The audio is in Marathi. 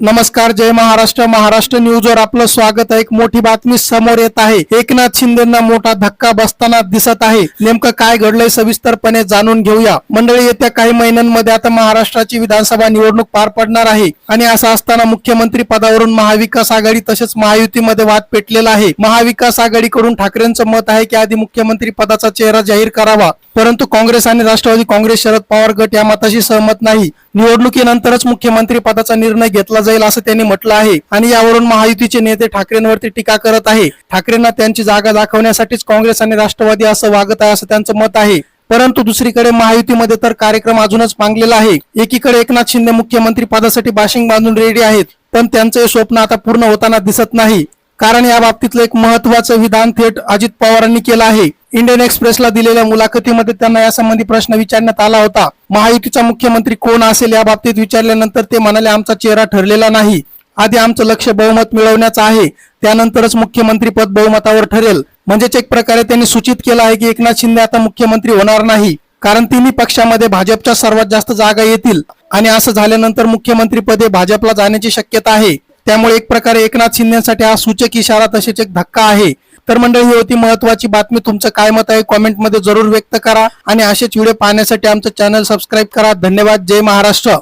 नमस्कार जय महाराष्ट्र. महाराष्ट्र न्यूजवर आपलं स्वागत आहे. एक मोठी बातमी समोर येत आहे. एकनाथ शिंदेना मोठा धक्का बसताना दिसत आहे. नेमकं काय घडलंय सविस्तरपणे जाणून घेऊया. मंडळी येत्या काही महिन्यांमध्ये आता महाराष्ट्राची विधानसभा निवडणूक पार पडणार आहे आणि असं असताना मुख्यमंत्री पदावरून महाविकास आघाडी तसेच महायुतीमध्ये वाद पेटलेला आहे. महाविकास आघाडीकडून ठाकरेंचं मत आहे की आधी मुख्यमंत्री पदाचा चेहरा जाहीर करावा. परंतु काँग्रेस आणि राष्ट्रवादी काँग्रेस शरद पवार गट या मताशी सहमत नाही. निवडणुकीनंतरच मुख्यमंत्री पदाचा निर्णय घेतला जाईल असं त्यांनी म्हटलं आहे. आणि यावरून महायुतीचे नेते ठाकरेंवरती टीका करत आहे. ठाकरेंना त्यांची जागा दाखवण्यासाठीच काँग्रेस आणि राष्ट्रवादी असं वागत आहे असं त्यांचं मत आहे. परंतु दुसरीकडे महायुतीमध्ये तर कार्यक्रम अजूनच मांगलेला आहे. एकीकडे एकनाथ शिंदे मुख्यमंत्री पदासाठी बाशिंग बांधून रेडी आहेत. पण त्यांचं हे स्वप्न आता पूर्ण होताना दिसत नाही. कारण या बाबतीतलं एक महत्वाचं विधान थेट अजित पवारांनी केलं आहे. इंडियन एक्सप्रेसला दिलेल्या मुलाखतीमध्ये त्यांना यासंबंधी प्रश्न विचारण्यात आला होता. महायुतीचा मुख्यमंत्री कोण असेल या बाबतीत विचारल्यानंतर ते म्हणाले आमचा चेहरा ठरलेला नाही. आधी आमचं लक्ष बहुमत मिळवण्याचं आहे. त्यानंतरच मुख्यमंत्री पद बहुमतावर ठरेल. म्हणजेच एक प्रकारे त्यांनी सूचित केलं आहे की एकनाथ शिंदे आता मुख्यमंत्री होणार नाही. कारण तिन्ही पक्षामध्ये भाजपच्या सर्वात जास्त जागा येतील. आणि असं झाल्यानंतर मुख्यमंत्री पदे भाजपला जाण्याची शक्यता आहे. त्यामुळे एक प्रकारे एकनाथ शिंदेसाठी हा सूचक इशारा तसेच एक धक्का आहे. तर मंडळी ही होती महत्वाची बातमी. तुमचं काय मत आहे कॉमेंटमध्ये जरूर व्यक्त करा. आणि असेच व्हिडिओ पाहण्यासाठी आमचं चॅनल सबस्क्राईब करा. धन्यवाद. जय महाराष्ट्र.